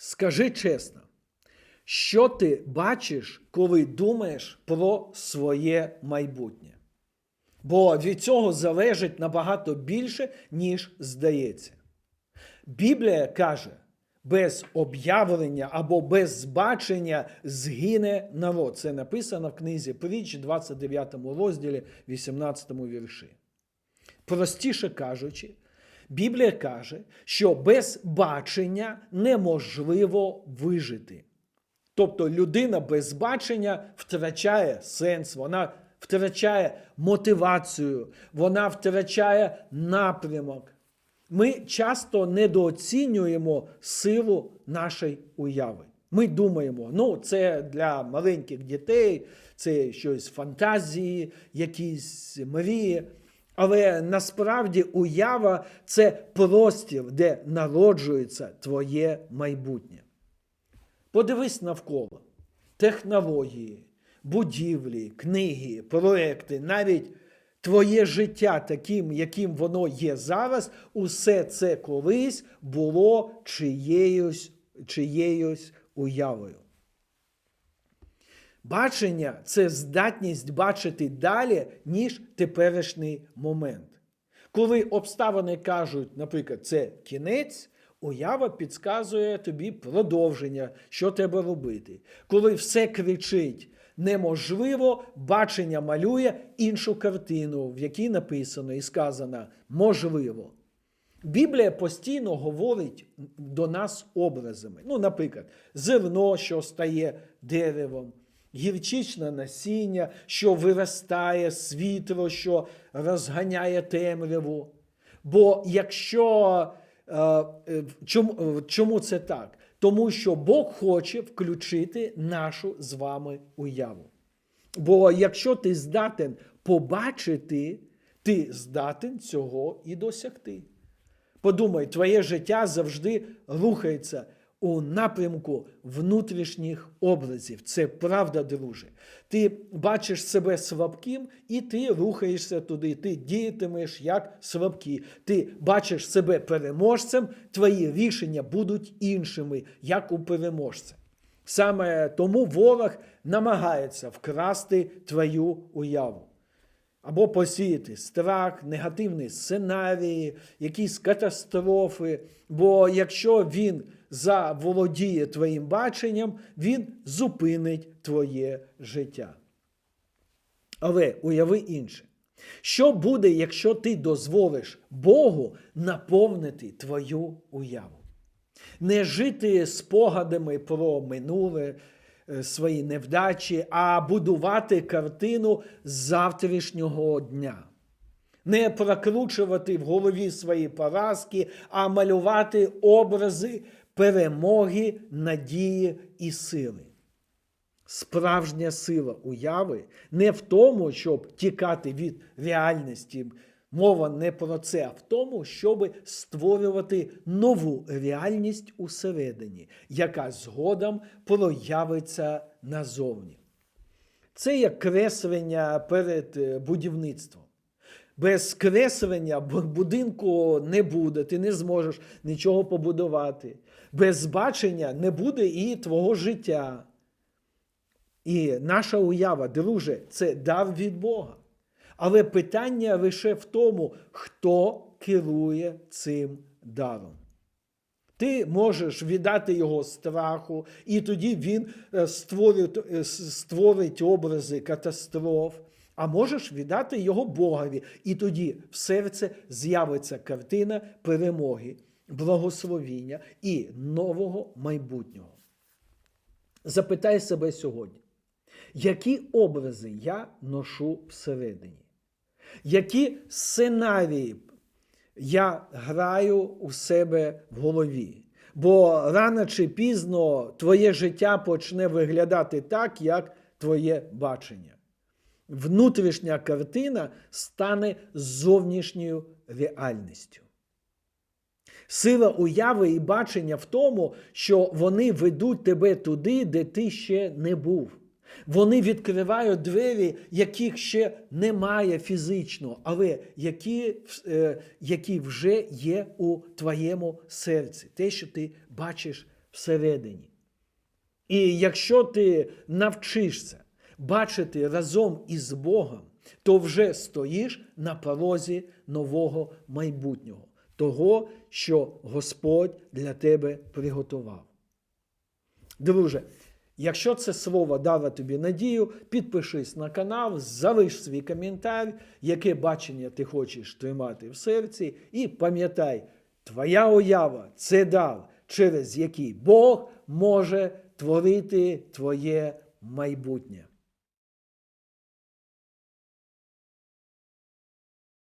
Скажи чесно, що ти бачиш, коли думаєш про своє майбутнє? Бо від цього залежить набагато більше, ніж здається. Біблія каже, без об'явлення або без бачення згине народ. Це написано в книзі Притч, 29 розділі, 18 вірші. Простіше кажучи, Біблія каже, що без бачення неможливо вижити. Тобто людина без бачення втрачає сенс, вона втрачає мотивацію, вона втрачає напрямок. Ми часто недооцінюємо силу нашої уяви. Ми думаємо, ну, це для маленьких дітей, це щось фантазії, якісь мрії. Але насправді уява це простір, де народжується твоє майбутнє. Подивись навколо технології, будівлі, книги, проекти, навіть твоє життя таким, яким воно є зараз, усе це колись було чиєюсь, чиєюсь уявою. Бачення це здатність бачити далі, ніж теперішній момент. Коли обставини кажуть, наприклад, це кінець, уява підказує тобі продовження, що треба робити. Коли все кричить неможливо, бачення малює іншу картину, в якій написано і сказано можливо. Біблія постійно говорить до нас образами. Ну, наприклад, зерно, що стає деревом, гірчичне насіння, що виростає, світло, що розганяє темряву. Бо якщо е, е, чому, чому це так? Тому що Бог хоче включити нашу з вами уяву. Бо якщо ти здатен побачити, ти здатен цього і досягти. Подумай, твоє життя завжди рухається у напрямку внутрішніх образів. Це правда, друже. Ти бачиш себе слабким, і ти рухаєшся туди. Ти діятимеш як слабкі. Ти бачиш себе переможцем, твої рішення будуть іншими, як у переможця. Саме тому ворог намагається вкрасти твою уяву. Або посіяти страх, негативні сценарії, якісь катастрофи. Бо якщо він заволодіє твоїм баченням, він зупинить твоє життя. Але уяви інше. Що буде, якщо ти дозволиш Богу наповнити твою уяву? Не жити спогадами про минуле, свої невдачі, а будувати картину завтрашнього дня. Не прокручувати в голові свої поразки, а малювати образи перемоги, надії і сили. Справжня сила уяви не в тому, щоб тікати від реальності. Мова не про це, а в тому, щоб створювати нову реальність усередині, яка згодом проявиться назовні. Це як креслення перед е, будівництвом. Без креслення будинку не буде, ти не зможеш нічого побудувати. Без бачення не буде і твого життя. І наша уява, друже, це дар від Бога. Але питання лише в тому, хто керує цим даром. Ти можеш віддати його страху, і тоді він е, створить, е, створить образи катастроф. А можеш віддати його Богові, і тоді в серце з'явиться картина перемоги, благословіння і нового майбутнього. Запитай себе сьогодні, які образи я ношу всередині? Які сценарії я граю у себе в голові? Бо рано чи пізно твоє життя почне виглядати так, як твоє бачення. Внутрішня картина стане зовнішньою реальністю. Сила уяви і бачення в тому, що вони ведуть тебе туди, де ти ще не був. Вони відкривають двері, яких ще немає фізично, але які е, які вже є у твоєму серці, те, що ти бачиш всередині. І якщо ти навчишся бачити разом із Богом, то вже стоїш на порозі нового майбутнього, того, що Господь для тебе приготував. Друже, якщо це слово дало тобі надію, підпишись на канал, залиш свій коментар, яке бачення ти хочеш тримати в серці, і пам'ятай, твоя уява це дав, через який Бог може творити твоє майбутнє.